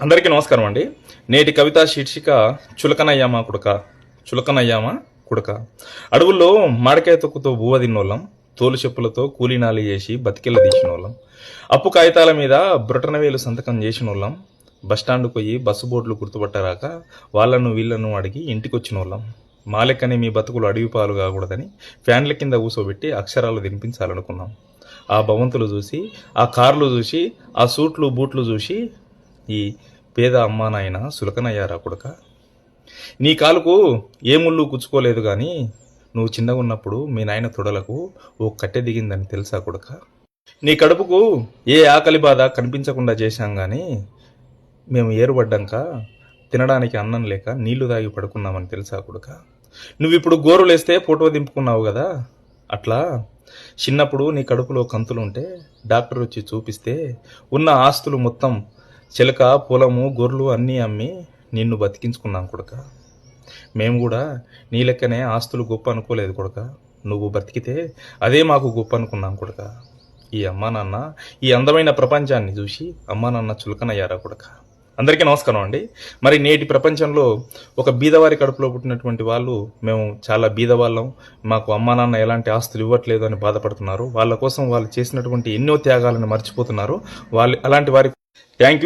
అందరికీ నమస్కారం అండి. నేటి కవిత శీర్షిక చులకనయ్యామా కుడక? చులకనయ్యామా కుడక? అడవుల్లో మాడకాయ తొక్కుతో బువ్వ తిన్నోళ్ళం తోలు చెప్పులతో కూలీనాలి చేసి బతికెళ్ళ తీసినోళ్ళం అప్పు కాగితాల మీద బ్రొటనవేలు సంతకం చేసినోళ్ళం బస్టాండ్కు పోయి బస్సు బోర్డులు గుర్తుపట్టరాక వాళ్ళను వీళ్ళను అడిగి ఇంటికొచ్చినోళ్ళం. వాళ్ళం లెక్కనే మీ బతుకులు అడవి పాలు కాకూడదని ఫ్యాన్ల కింద ఊసోబెట్టి అక్షరాలు తినిపించాలనుకున్నాం ఆ భవంతులు చూసి ఆ కార్లు చూసి ఆ సూట్లు బూట్లు చూసి ఈ పేద అమ్మా నాయన సులకనయ్యారా కొడుక? నీ కాలుకు ఏ ముళ్ళు గుచ్చుకోలేదు కానీ నువ్వు చిన్నగా ఉన్నప్పుడు మీ నాయన తొడలకు ఓ కట్టె దిగిందని తెలుసా కొడుక? నీ కడుపుకు ఏ ఆకలి బాధ కనిపించకుండా చేశాం కానీ మేము ఏరుపడ్డాక తినడానికి అన్నం లేక నీళ్ళు తాగి పడుకున్నామని తెలుసా కొడుక? నువ్వు ఇప్పుడు గోరులేస్తే ఫోటో దింపుకున్నావు కదా? అట్లా చిన్నప్పుడు నీ కడుపులో కంతులు ఉంటే డాక్టర్ వచ్చి చూపిస్తే ఉన్న ఆస్తులు మొత్తం చిలక పొలము గొర్రెలు అన్నీ అమ్మి నిన్ను బతికించుకున్నాం కొడుక. మేము కూడా నీ లెక్కనే ఆస్తులు గొప్ప అనుకోలేదు కొడుక. నువ్వు బతికితే అదే మాకు గొప్ప అనుకున్నాం కొడుక. ఈ అమ్మా నాన్న ఈ అందమైన ప్రపంచాన్ని చూసి అమ్మా నాన్న చులకనయ్యారా కొడుక? అందరికీ నమస్కారం అండి. మరి నేటి ప్రపంచంలో ఒక బీదవారి కడుపులో పుట్టినటువంటి వాళ్ళు మేము చాలా బీదవాళ్ళం. మాకు అమ్మా నాన్న ఎలాంటి ఆస్తులు ఇవ్వట్లేదు అని బాధపడుతున్నారు. వాళ్ళ కోసం వాళ్ళు చేసినటువంటి ఎన్నో త్యాగాలను మర్చిపోతున్నారు. వాళ్ళు అలాంటి వారికి థ్యాంక్ యూ